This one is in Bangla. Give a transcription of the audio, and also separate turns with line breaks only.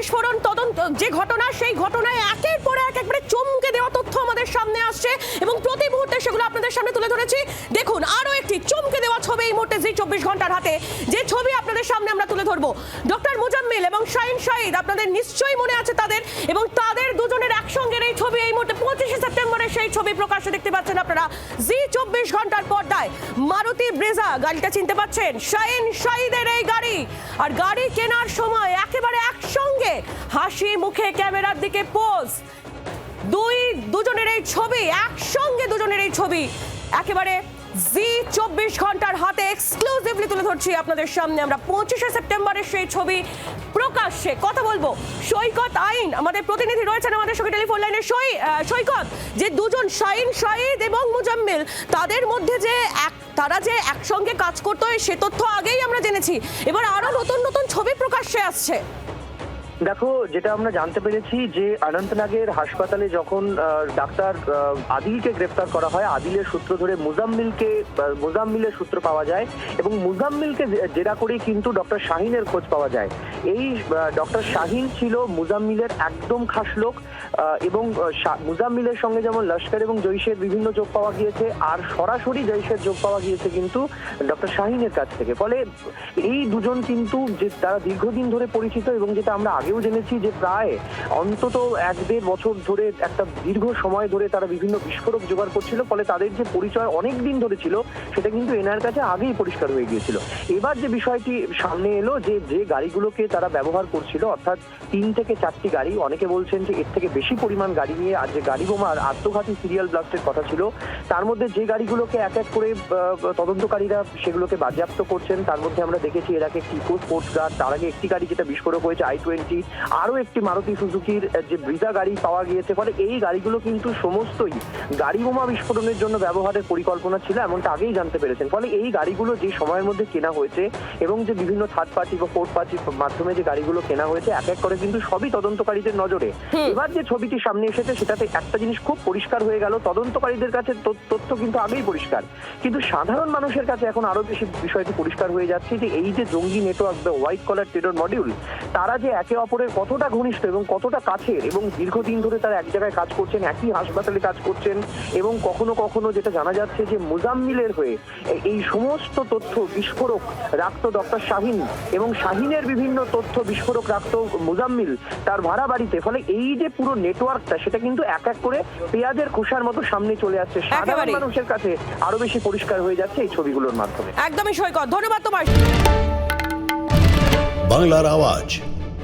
বিস্ফোরণ তদন্ত, যে ঘটনা, সেই ঘটনায় একের পর এক একবারে চমকে দেওয়া তথ্য আমাদের সামনে আসছে এবং প্রতি মুহূর্তে সেগুলো আপনাদের সামনে তুলে ধরেছি। দেখুন, আরও একটি চমকে দেওয়া ছবি এই মুহূর্তে জি চব্বিশ ঘণ্টার হাতে। যে ছবি আপনাদের সামনে আমরা তুলে ধরবো, ডক্টর মুজাম্মিল এবং শাহিন শাহিদ, আপনাদের নিশ্চয়ই মনে আছে তাদের এবং তাদের দুজনের একসঙ্গের এই ছবি এই মুহূর্তে পঁচিশে সেপ্টেম্বরে সেই ছবি প্রকাশ্যে দেখতে পাচ্ছেন আপনারা। জি, চব্বিশ ঘণ্টার পর্দায় মারুতি ব্রেজা গাড়িটা চিনতে পাচ্ছেন। শাইন শাহিদের এই গাড়ি। আর গাড়ি কেনার সময় একেবারে একসঙ্গে হাসি মুখে ক্যামেরার দিকে পোজ। দুই, দুজনের এই ছবি, একসঙ্গে দুজনের এই ছবি। একেবারে জি চব্বিশ ঘণ্টার হাতে এক্সক্লুসিভলি তুলে ধরছি আপনাদের সামনে। আমরা পঁচিশে সেপ্টেম্বরের সেই ছবি প্রকাশ্যে কথা বলব। সৈকত আইন আমাদের প্রতিনিধি রয়েছেন আমাদের সঙ্গে টেলিফোন লাইনে। আহ, সৈকত যে দুজন শাইন শাহিদ এবং মুজাম্মিল তাদের মধ্যে যে এক তারা যে একসঙ্গে কাজ করতো সে তথ্য আগেই আমরা জেনেছি। এবার আরও নতুন নতুন ছবি প্রকাশ্যে আসছে।
দেখো, যেটা আমরা জানতে পেরেছি যে অনন্তনাগের হাসপাতালে যখন ডাক্তার আদিলকে গ্রেফতার করা হয়, আদিলের সূত্র ধরে মুজাম্মিলকে মুজাম্মিলের সূত্র পাওয়া যায় এবং মুজাম্মিলকে জেরা করেই কিন্তু ডক্টর শাহিনের খোঁজ পাওয়া যায়। এই ডক্টর শাহিন ছিল মুজাম্মিলের একদম খাস লোক এবং মুজাম্মিলের সঙ্গে যেমন লস্কর এবং জৈশের বিভিন্ন যোগ পাওয়া গিয়েছে, আর সরাসরি জৈশের যোগ পাওয়া গিয়েছে কিন্তু ডক্টর শাহিনের কাছ থেকে। ফলে এই দুজন কিন্তু যে, তারা দীর্ঘদিন ধরে পরিচিত এবং যেটা আমরা আগেও জেনেছি যে প্রায় অন্তত এক দেড় বছর ধরে একটা দীর্ঘ সময় ধরে তারা বিভিন্ন বিস্ফোরক জোগাড় করছিল, ফলে তাদের যে পরিচয় অনেক দিন ধরে ছিল, সেটা কিন্তু এনার কাছে আগেই পরিষ্কার হয়ে গিয়েছিল। এবার যে বিষয়টি সামনে এলো যে যে গাড়িগুলোকে তারা ব্যবহার করছিল, অর্থাৎ তিন থেকে চারটি গাড়ি, অনেকে বলছেন যে এর থেকে বেশি পরিমাণ গাড়ি নিয়ে আর যে গাড়ি বোমার আত্মঘাতী সিরিয়াল ব্লাস্টের কথা ছিল, তার মধ্যে যে গাড়িগুলোকে এক এক করে তদন্তকারীরা সেগুলোকে বাজেয়াপ্ত করছেন, তার মধ্যে আমরা দেখেছি এর আগে একটি ইকো স্পোর্টস গার্ড, তার আগে একটি গাড়ি যেটা বিস্ফোরক হয়েছে, আই টোয়েন্টি আরও একটি মারুতি সুজুকির যে ব্রিজা গাড়ি পাওয়া গিয়েছে ফলে এই গাড়িগুলো কিন্তু সমস্তই গাড়ি বোমা বিস্ফোরণের জন্য ব্যবহারের পরিকল্পনা ছিল এমনটা আগেই জানতে পেরেছেন। ফলে এই গাড়িগুলো যে সময়ের মধ্যে কেনা হয়েছে এবং যে বিভিন্ন থার্ড পার্টি বা ফোর্থ পার্টির মাধ্যমে যে গাড়িগুলো কেনা হয়েছে এক এক করে কিন্তু সবই তদন্তকারীদের নজরে। এবার যে ছবিটি সামনে এসেছে সেটাতে একটা জিনিস খুব পরিষ্কার হয়ে গেল তদন্তকারীদের কাছে তথ্য কিন্তু আগেই পরিষ্কার। কিন্তু সাধারণ মানুষের কাছে এখন আরও বেশি বিষয়টি পরিষ্কার হয়ে যাচ্ছে যে এই যে জঙ্গি নেটওয়ার্ক বা হোয়াইট কলার টেরর মডিউল তারা যে একে অপরের কতটা ঘনিষ্ঠ এবং কতটা কাছের এবং দীর্ঘদিন ধরে তারা এক জায়গায় কাজ করছেন একই হাসপাতালে কাজ করছেন এবং কখনো কখনো যেটা জানা যাচ্ছে যে মুজাম্মিলের হয়ে এই সমস্ত তথ্য বিস্ফোরক রাখত ডক্টর শাহিন এবং শাহিনের বিভিন্ন তথ্য বিস্ফোরক রাখত মুজাম্মিল তার ভাড়া বাড়িতে। ফলে এই যে পুরো নেটওয়ার্কটা সেটা কিন্তু এক এক করে পেঁয়াজের খোসার মতো সামনে চলে আসছে। সাধারণ। মানুষের কাছে আরও বেশি পরিষ্কার হয়ে যাচ্ছে এই ছবিগুলোর মাধ্যমে।
একদমই সৈকত। ধন্যবাদ তোমার।
বাংলার আওয়াজ